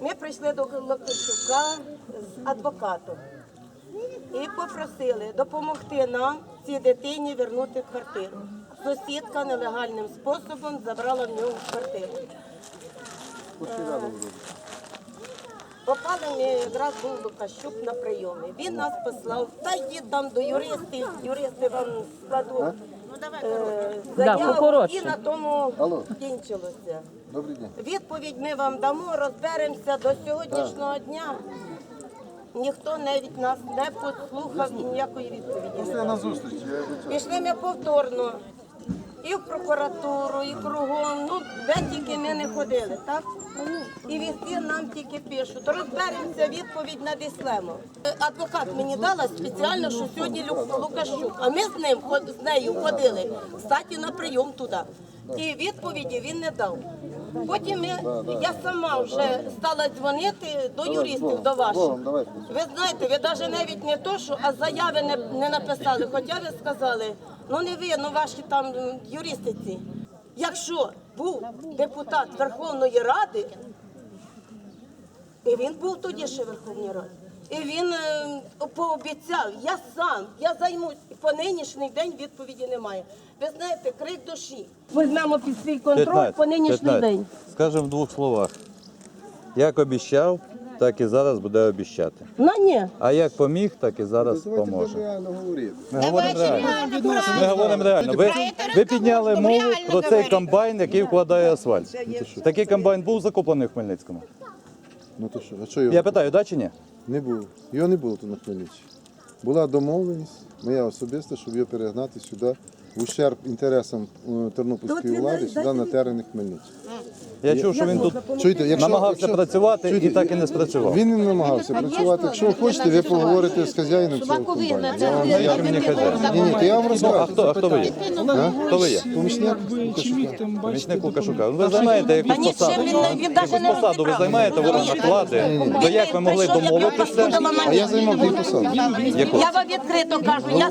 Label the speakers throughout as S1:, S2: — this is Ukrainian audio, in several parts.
S1: Ми прийшли до Локощука з адвокатом і попросили допомогти нам цій дитині вернути квартиру. Сусідка нелегальним способом забрала в нього квартиру. Попали ми якраз був Лукащук на прийомі. Він нас послав, та там до юристів, юристи вам складуть е, заяву і на тому
S2: Алло.
S1: кінчилося.
S2: Добрий день.
S1: Відповідь ми вам дамо, розберемося до сьогоднішнього дня. Ніхто навіть нас не послухав ніякої відповіді. не
S2: на зустріч. Я.
S1: Пішли ми повторно і в прокуратуру, і кругом. Ну, де тільки ми не ходили, так? І везде нам тільки пишуть. Розберемося, відповідь надіслемо. Адвокат мені дала спеціально, що сьогодні Лю- Лукащук. А ми з ним ход- з нею ходили, кстати, на прийом туди. І відповіді він не дав. Потім я сама вже стала дзвонити до юристів, до ваших. Ви знаєте, ви навіть навіть не то, що а заяви не, не написали. Хоча ви сказали, ну не ви, ну ваші там юристиці, юристи ці. Якщо був депутат Верховної Ради, і він був тоді ще в Верховній Раді, і він е, пообіцяв, я сам, я займусь. І по нинішній день відповіді немає. Ви знаєте, крик душі. Візьмемо під свій контроль по нинішній день.
S3: Скажемо в двох словах. Як обіщав, так і зараз буде обіщати.
S1: Ну ні.
S3: А як поміг, так і зараз поможе. Ми говоримо реально. Ми говоримо реально. Ви, ви підняли мову про цей комбайн, який вкладає асфальт. Такий комбайн був закуплений в Хмельницькому.
S2: Ну то що, а що його?
S3: Я питаю, да чи ні?
S2: Не було. Його не було тут на Хмельниччині. Була домовленість, моя особиста, щоб його перегнати сюди в ущерб інтересам е, тернопільської влади, сюди на терени Хмельниччини.
S3: Я чув, що він тут
S2: Чуєте, якщо,
S3: намагався
S2: якщо-
S3: працювати
S2: чуєте,
S3: і так і не спрацював.
S2: Він не намагався працювати. Якщо ви хочете, ви поговорите з хазяїном цього комбайну. Я вам-
S3: Навіщо мені хазяїн?
S2: Ні, ні, то я вам
S3: А
S2: розкажу.
S3: хто, а хто ви є? Хто ви є?
S2: Помічник Лукашука.
S3: Помічник Лукашука. Ви займаєте якусь посаду?
S1: він, не- він навіть не
S3: Якусь посаду ви займаєте в органах влади? То як ви могли домовитися?
S2: А я займав дві посади.
S1: Я вам відкрито кажу, я,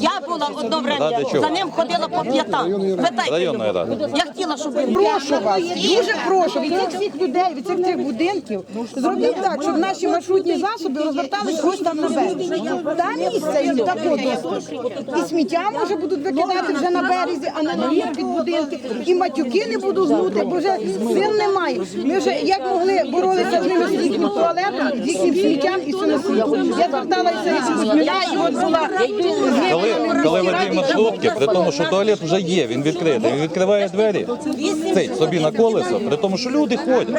S1: я була одно время,
S3: Ради чого?
S1: за ним ходила по п'ятам. Питайте
S3: Районної ради.
S1: Я хотіла, щоб він
S4: Прошу вас, дуже прошу від цих всіх людей, від цих цих будинків, зробіть так, щоб наші маршрутні засоби розвертались ось там на березі. Там місце тако досить. І сміття може будуть викидати вже на березі, а не на під будинки. І матюки не будуть гнути, бо вже сил немає. Ми вже як могли боролися з ними з їхнім туалетом, з їхнім сміттям і самосвітом. Я зверталася і от була
S3: Коли, коли маршрутки, при тому, що туалет вже є, він відкритий, він відкриває двері цей, собі на колесо, при тому, що люди ходять,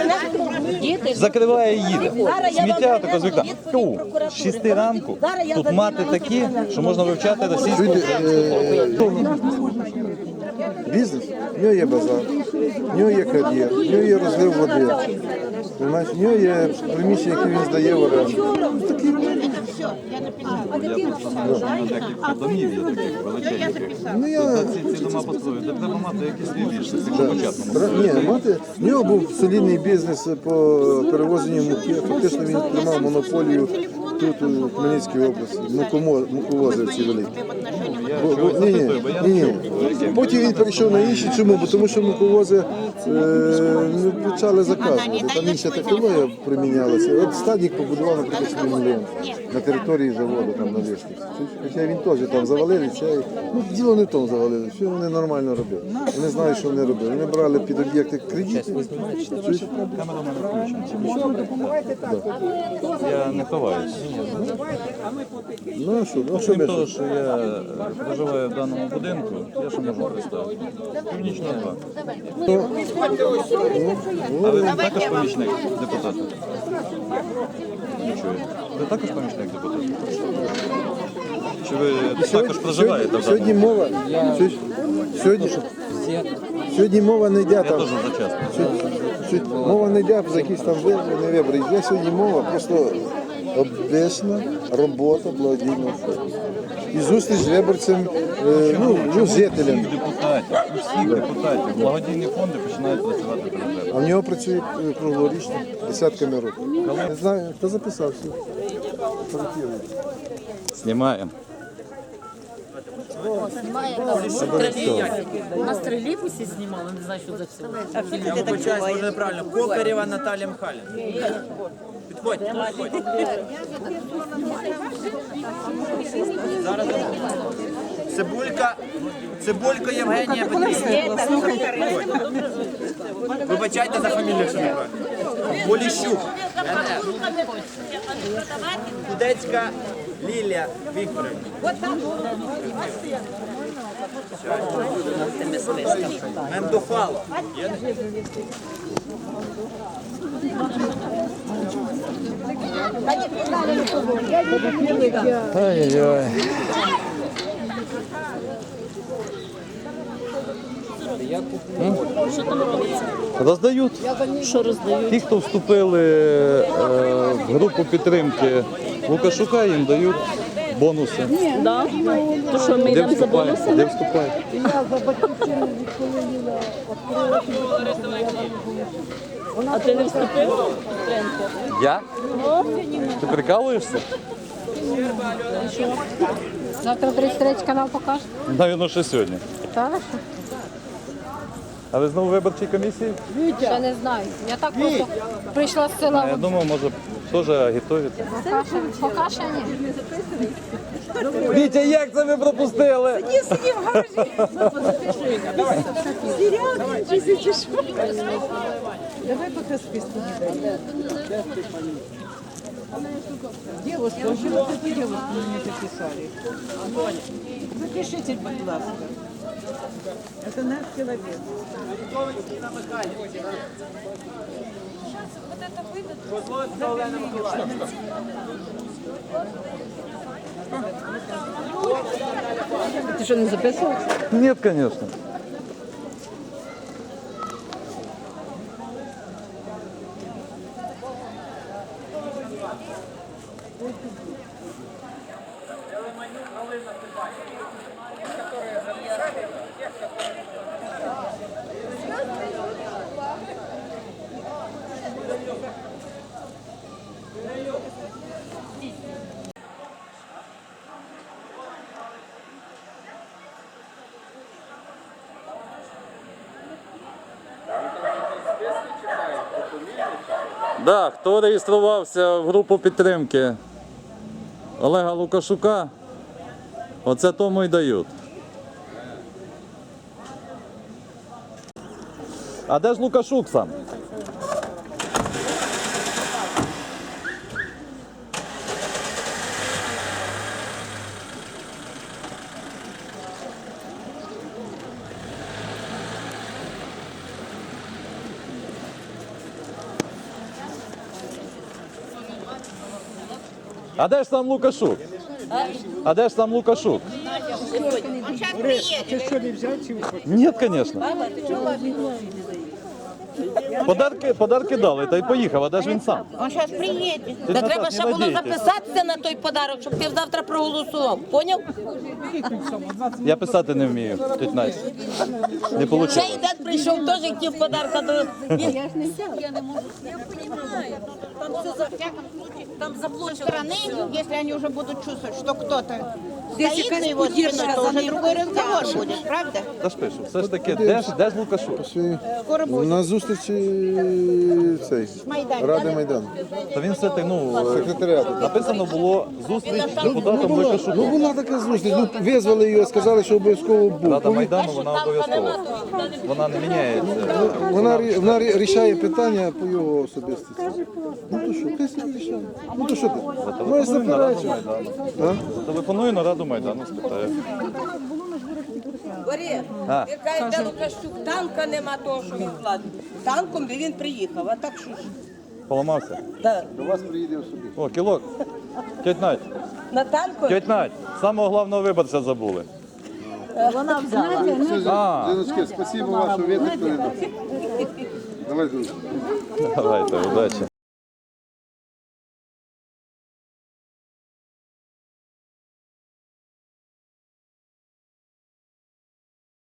S3: закриває їде. Сміття таке з вікна. Тю, з 6 ранку тут мати такі, що можна вивчати російську.
S2: Бізнес, в нього є базар, в нього є кар'єр, в нього є розлив води. В нього є приміщення, яке він здає в оренду. Ну, я...
S3: Ці, дома треба мати.
S2: Ра- Ні, мати, в нього був солідний бізнес по перевозенню муки. Фактично він тримав монополію тут, у Хмельницькій області. Муковози ці великі. Бо- бо- Ні, ні, ні, ні. Потім він перейшов на інші. Чому? Бо тому що муковози е, ну, почали заказувати. Там інша технологія примінялася. От стадік побудував, наприклад, мільйон на території заводу, там на вишці. Хоча він теж там завалили, це, ну, діло не в тому завалили, що вони нормально робили. Вони знають, що вони робили. Вони брали під об'єкти кредити. Чуєш?
S3: Я не ховаюсь.
S2: Ну а що, ну а що ми?
S3: того, що я е, проживаю в даному будинку, я що можу представити? Північна 2. А ви також помічник депутата? Не чую. Ви також помічник депутата? Чи ви також проживаєте в
S2: Сьогодні
S3: даному?
S2: мова. Сьогодні, сьогодні мова не йде
S3: Я
S2: там.
S3: теж
S2: сьогодні Мова не йде за якісь там вибори, не вибори. Йде сьогодні мова просто обична робота благодійного фонду. І зустріч з виборцем, е, ну, ну, з жителем.
S3: Депутатів, усіх депутатів, благодійні фонди починають працювати перед
S2: А в нього працює е, круглорічно, десятками років. Не знаю, хто записався. Фотографірує.
S3: Знімаємо.
S5: На тролейбусі знімали, не знаю, що за це.
S6: Я вибачаюсь, може неправильно. Кокарєва Наталія Михайлівна. Підходьте, підходьте. Зараз. Цибулька, Цибулька Євгенія Петрівна. Вибачайте за фамілію, якщо неправильно. Поліщук. Кудецька Лілія Вікторівна. Мендофало.
S3: Ай-яй-яй. Роздають.
S5: Що роздають?
S3: Ті, хто вступили е, в групу підтримки Лукашука, їм дають бонуси.
S5: Да? То що ми
S3: Де
S5: йдемо за
S3: вступають?
S5: бонусами?
S3: Де вступають?
S5: А ти не вступив? Тренко?
S3: Я? Ти прикалуєшся?
S7: Завтра 33 канал покаже.
S3: Навірно, ще сьогодні.
S7: Так?
S3: А ви знову в виборчій комісії?
S7: Ще не знаю. Я так просто прийшла з села.
S3: я думав, може теж агітуєте.
S7: Поки ще- ні.
S3: Вітя, як це ви пропустили?
S4: Давай поки списку Девушка, очень вот эти девушки мне записали. Запишите, будь ласка. Это наш человек.
S5: Ти что, не записывал?
S3: Нет, звісно. Да, хто реєструвався в групу підтримки Олега Лукашука, оце тому й дають. А де ж Лукашук сам? А де ж сам Лукашук? А де ж сам Лукашук? Ні, звісно. Подарки, подарки дали, та й поїхав, а де ж він сам?
S1: Он зараз приїде. Та треба
S3: не
S1: ще було
S3: надійтесь.
S1: записатися на той подарок, щоб ти завтра проголосував. Поняв?
S3: Я писати не вмію, тетя Настя. Не
S1: Ще
S3: вийшло.
S1: й дед прийшов, теж хотів подарка до. Там заблочено.
S8: стороны, если они уже будут чувствовать, что кто-то за его спиной, то уже другой разговор будет, правда?
S3: Та ж пишу, все ж таки, де ж, де ж Лукашук?
S8: Скоро будет.
S2: На зустрічі цей, Ради Майдану.
S3: Та він все так, ну, е,
S2: Секретаріату.
S3: написано було зустріч з депутатом
S2: Ну
S3: Лукашуком.
S2: була така зустріч. Ну визвали його, сказали, що обов'язково був.
S3: Рада Майдану, вона обов'язкова. Вона не міняється.
S2: Вона, рі- вона рі- рішає питання по його особистості. Ну то що, ти собі рішає. Ну то що ти? Маєш
S3: Зателефоную на Раду. Майдану. На Раду Майдану, спитаю.
S1: Борис,
S3: А.
S1: ти кажеш, де Лукашчук, танка нема того, що він владний. Танком би він приїхав, а так що ж?
S3: Поламався.
S1: Да.
S2: До вас приїде особисто.
S3: О, кілок. Тьоть Надь,
S1: На танку?
S3: тьоть Надь, самого головного виборця забули. А.
S2: Діночки, спасибо вашу віточку. Давай, друзі.
S3: Давайте, удачі.